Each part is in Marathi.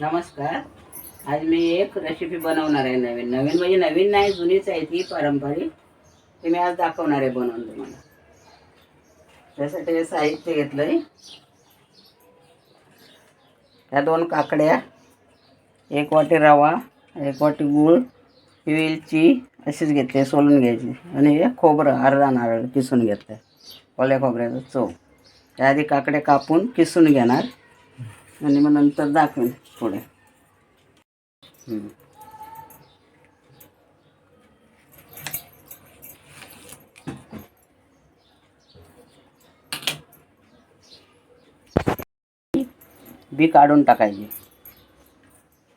नमस्कार. आज मी एक रेसिपी बनवणार आहे नवीन. नवीन म्हणजे नवीन नाही जुनीच आहे ती पारंपरिक. ती मी आज दाखवणार आहे बनवून तुम्हाला. त्यासाठी हे साहित्य घेतलं आहे ह्या दोन काकड्या एक वाटी रवा एक वाटी गूळ वेलची अशीच घेतली सोलून घ्यायची. आणि हे खोबरं अर्धा नारळ किसून घेतलं ओल्या खोबऱ्याचं चव. त्याआधी काकड्या कापून किसून घेणार. आणि मग नंतर दाखवेन पुढे. बी काढून टाकायची.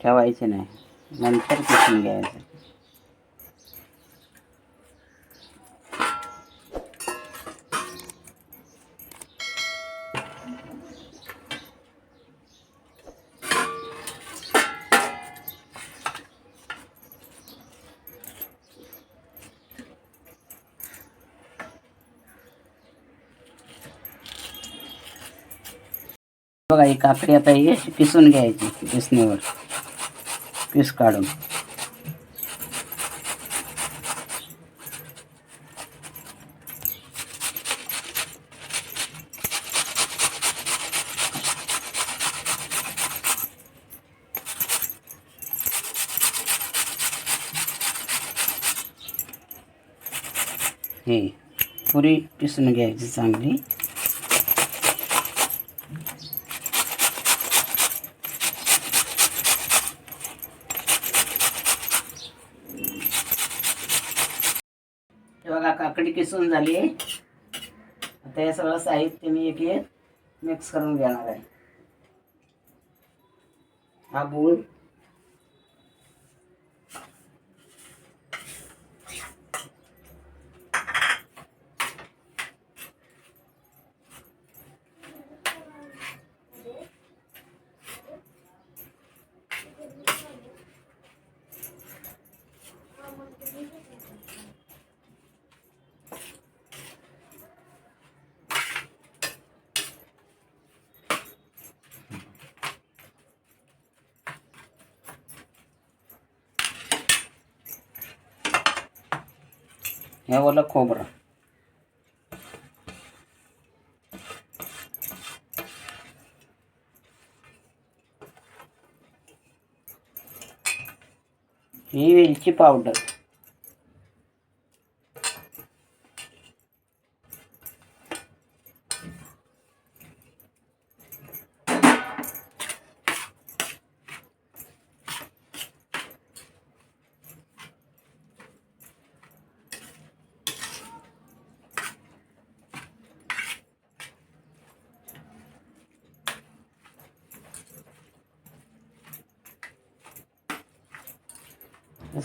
ठेवायची नाही. नंतर पिसून घ्यायचं. बघा ही काकडी आता ही पिसून किसून घ्यायची किसणीवर पीस काढून. ही पुरी पिसून घ्यायची चांगली हे बघा काकडी किसून झाली आता हे सगळं साहित्य मी एक एक मिक्स करून घेणार आहे. हा गूळ. हे ओलं खोबरं ही वेलची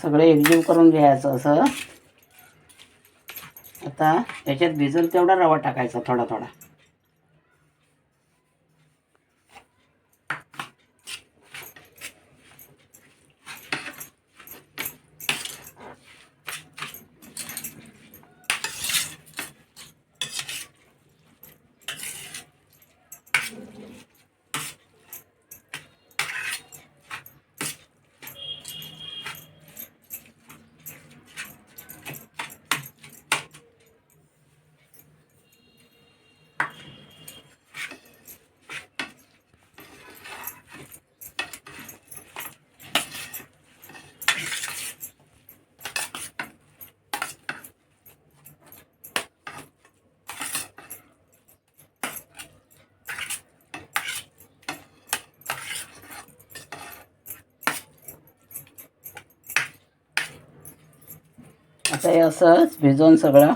सगळं एकजीव करून घ्यायचं असं. आता याच्यात भिजल तेवढा रवा टाकायचा थोडा थोडा. आता हे असंच भिजवून सगळं.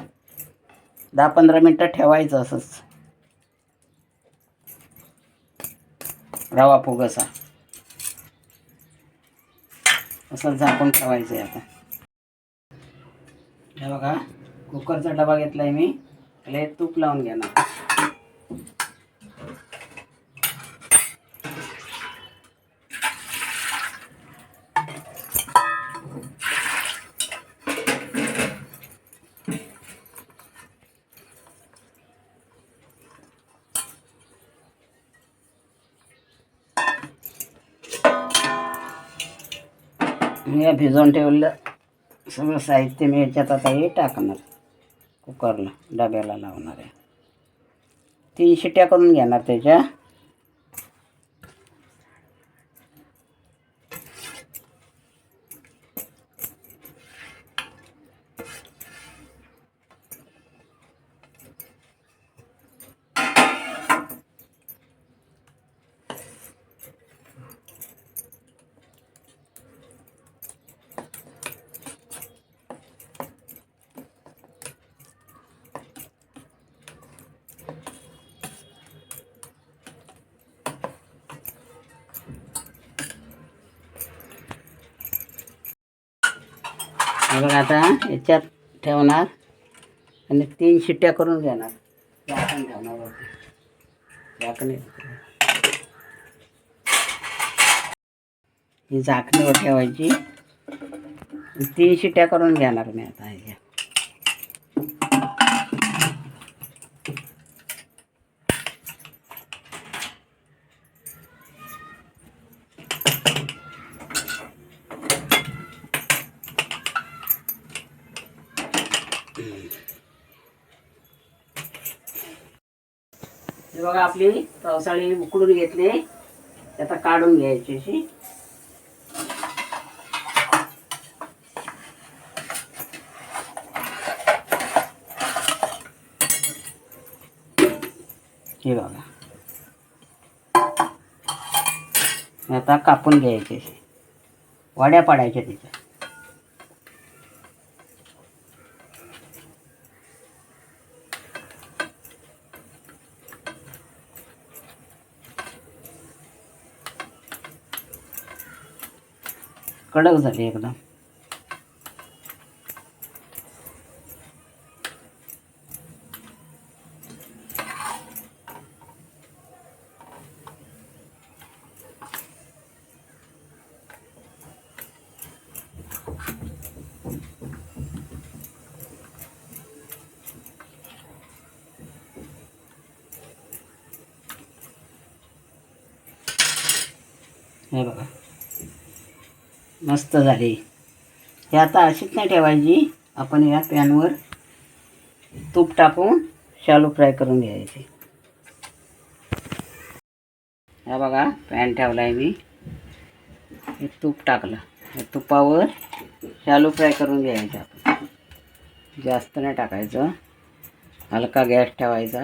दहा पंधरा मिनटं ठेवायचं असंच. रवा फुगसा. असं झाकून ठेवायचं आहे आता. हे बघा कुकरचा डबा घेतला आहे मी. त्याला तूप लावून घेणार. हे भिजवून ठेवलं. सगळं साहित्य मी याच्यात आता हे टाकणार. कुकरला डब्याला लावणार आहे. तीन शिट्या करून घेणार त्याच्या. हे बघा आता याच्यात ठेवणार आणि तीन शिट्ट्या करून घेणार. झाकण ठेवणार झाकणी झाकण ही झाकणीवर ठेवायची. तीन शिट्ट्या करून घेणार मी आता ह्याच्या हे बघा आपली पावसाळी उकडून घेतली. आता काढून घ्यायची अशी. हे बघा. आता कापून घ्यायची अशी. वड्या पाडायच्या तिच्या. कडक झाली एकदम हे बघा मस्त झाली. हे आता अशीच नाही ठेवायची. आपण या पॅनवर तूप टाकून शालू फ्राय करून घ्यायची. हा बघा पॅन ठेवला आहे मी. हे तूप टाकलं. या तुपावर शालू फ्राय करून घ्यायचं आपण. जास्त नाही टाकायचं. हलका गॅस ठेवायचा.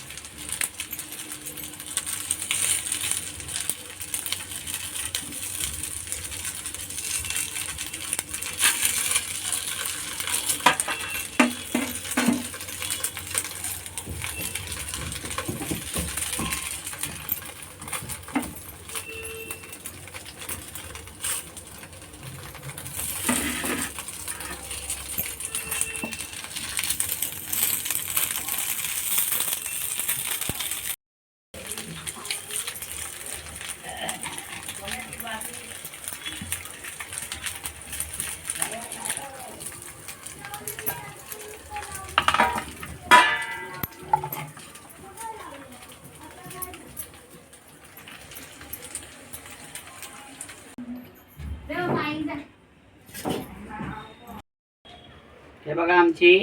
बघा आमची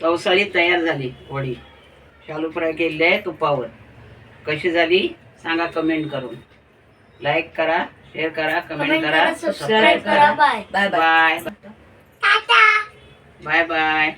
पावसाळी तयार झाली वडी. शालू फ्राय केलेली आहे तुपावर. कशी झाली सांगा कमेंट करून. लाईक करा शेअर करा कमेंट करा सबस्क्राईब करा. Bye bye bye bye bye